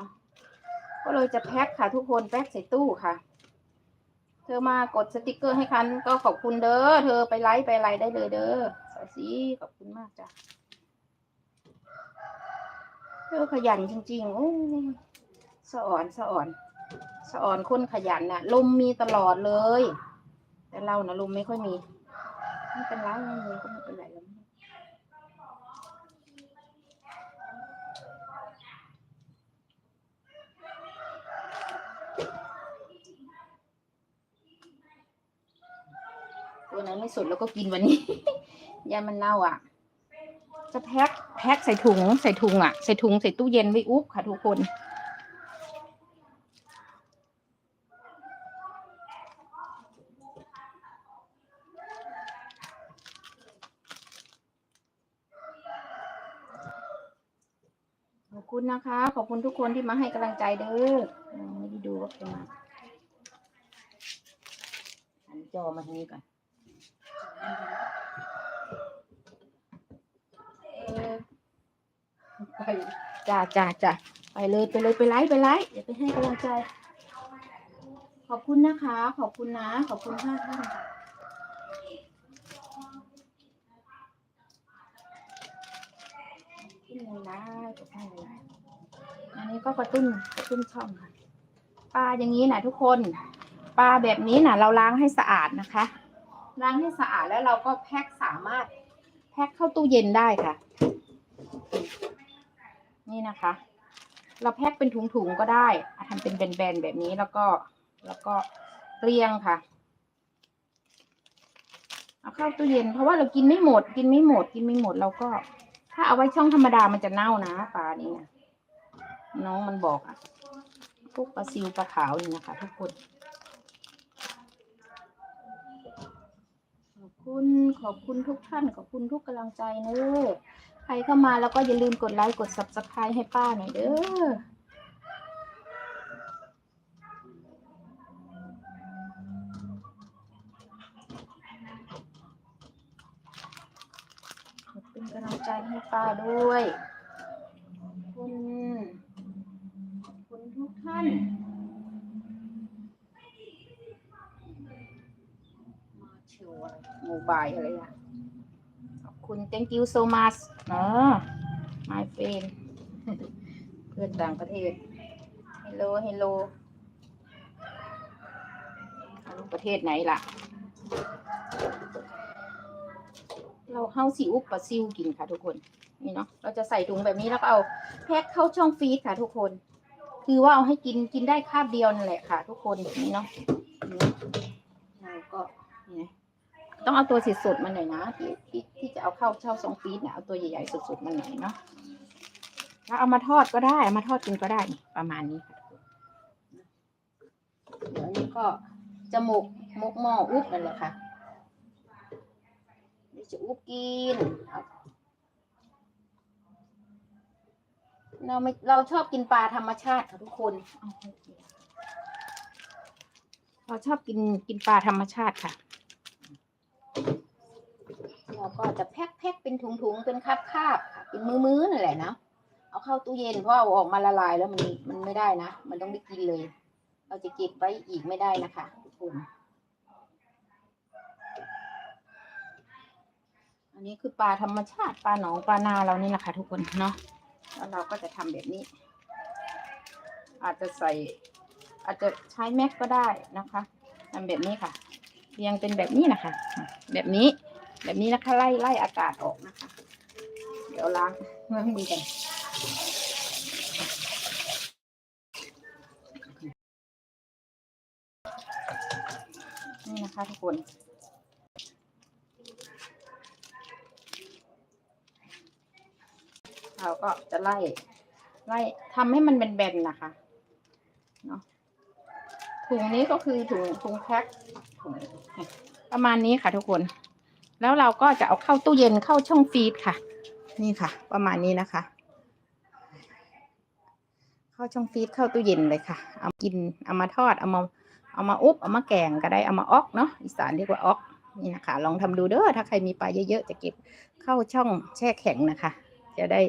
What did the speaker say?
นาะก็เลยจะแพ็คค่ะทุกคนแพ็คใส่ตู้ค่ะ เธอมากดสติกเกอร์ให้คันก็ขอบคุณเด้อเธอไปไลฟ์ไปอะไรได้เลยเด้อสาวสีขอบคุณมากจ้ะเธอขยันจริงๆโอ้สะอ่อนสะอ่อนสะอ่อนคนขยันน่ะ ลมมีตลอดเลย แต่เรานะลมไม่ค่อยมีไม่เป็นไรไม่มีก็ไม่เป็นไร ตัวนั้นไม่สุดแล้วก็กินวันนี้ ยามันเน่าอะ จะแพ็คแพ็คใส่ถุงใส่ถุงอะ ใส่ถุงใส่ตู้เย็นไว้อุ๊บค่ะทุกคนขอบคุณนะคะ ขอบคุณทุกคนที่มาให้กำลังใจเด้อไม่ได้ดูว่าใครมาหันจอมาทางนี้ก่อน ไปจ้าจ้าจ้าไปเลยไปเลยไปไลฟ์ไปไลฟ์เดี๋ยวไปให้กำลังใจ ขอบคุณนะคะ ขอบคุณนะ ขอบคุณห้าท่านค่ะขึ้นเลยนะกดให้เลยนะอันนี้ก็กระตุ้นกระตุ้นช่องค่ะปลาอย่างนี้นะทุกคนปลาแบบนี้นะเราล้างให้สะอาดนะคะ ล้างให้สะอาดแล้วเราก็แพ็คสามารถแพ็คเข้าตู้เย็นได้ค่ะ นี่นะคะ เราแพ็คเป็นถุงๆก็ได้ทำเป็นแบนๆแบบนี้แล้วก็แล้วก็เรียงค่ะ เอาเข้าตู้เย็น เพราะว่าเรากินไม่หมด กินไม่หมด กินไม่หมดเราก็ ถ้าเอาไว้ช่องธรรมดามันจะเน่านะปลานี่นะน้องมันบอกอะพวกปลาซิวปลาขาวนี่นะคะ ทุกคน คุณขอบคุณทุกท่านขอบคุณทุกกำลังใจเนอะใครเข้ามาแล้วก็อย่าลืมกดไลค์กด subscribe ให้ป้าหน่อยเด้อขอบคุณกำลังใจให้ป้าด้วย คุณ คุณทุกท่าน มาเชียวโมบายอะไรอะขอบคุณ thank you so much เนาะ my friend เพื่อนต่างประเทศ hello hello เอาลูกประเทศไหนล่ะ เราเข้าซีอุปปลาซิวกินค่ะทุกคน นี่เนาะ เราจะใส่ถุงแบบนี้แล้วก็เอาแพ็คเข้าช่องฟรีซค่ะทุกคน คือว่าเอาให้กินกินได้คาบเดียวนั่นแหละค่ะ ทุกคน นี่เนาะเราก็นี่ ต้องเอาตัวสดๆมันหน่อยนะที่ที่ที่จะเอาเข้าเช่าช่องฟรีซเนี่ยเอาตัวใหญ่ๆสดๆมันหน่อยเนาะถ้าเอามาทอดก็ได้เอามาทอดกินก็ได้นี่ประมาณนี้ค่ะทุกคนเดี๋ยวนี้ก็จะหมกหมกหม้ออุ๊บนั่นแหละค่ะเดี๋ยวจะอุบกินครับเราไม่เราชอบกินปลาธรรมชาติค่ะทุกคนเอาให้กินเราชอบกินกินปลาธรรมชาติค่ะเรา ก็จะแพ็คแพ็คเป็นถุงๆ เป็นคาบค่ะเป็นมือๆนั่นแหละนะเอาเข้าตู้เย็นเพราะเอาออกมาละลายแล้วมันมันไม่ได้นะ มันต้องได้กินเลย เราจะเก็บไว้อีกไม่ได้นะคะทุกคนอันนี้คือปลาธรรมชาติปลาหนองปลานาเรานี่แหละค่ะทุกคนเนาะแล้วเราก็จะทำแบบนี้ อาจจะใส่ อาจจะใช้แม็กก็ได้นะคะทำแบบนี้ค่ะเรียงเป็นแบบนี้นะคะ แบบนี้ แบบนี้นะคะไล่ไล่อากาศออกนะคะ เดี๋ยวล้างล้างมือกันนี่นะคะทุกคนเราก็จะไล่ ไล่ทำให้มันเป็นแบนๆนะคะเนาะถุงนี้ก็คือถุงถุงแพ็คถุงประมาณนี้ค่ะทุกคน แล้วเราก็จะเอาเข้าตู้เย็นเข้าช่องฟรีดค่ะ นี่ค่ะ ประมาณนี้นะคะ เข้าช่องฟรีดเข้าตู้เย็นเลยค่ะ เอากินเอามาทอดเอามาเอามาอุบเอามาแกงก็ได้เอามาออกเนาะอีสานเรียกว่าออกนี่นะคะ ลองทำดูเด้อถ้าใครมีปลาเยอะๆจะเก็บเข้าช่องแช่แข็งนะคะ จะได้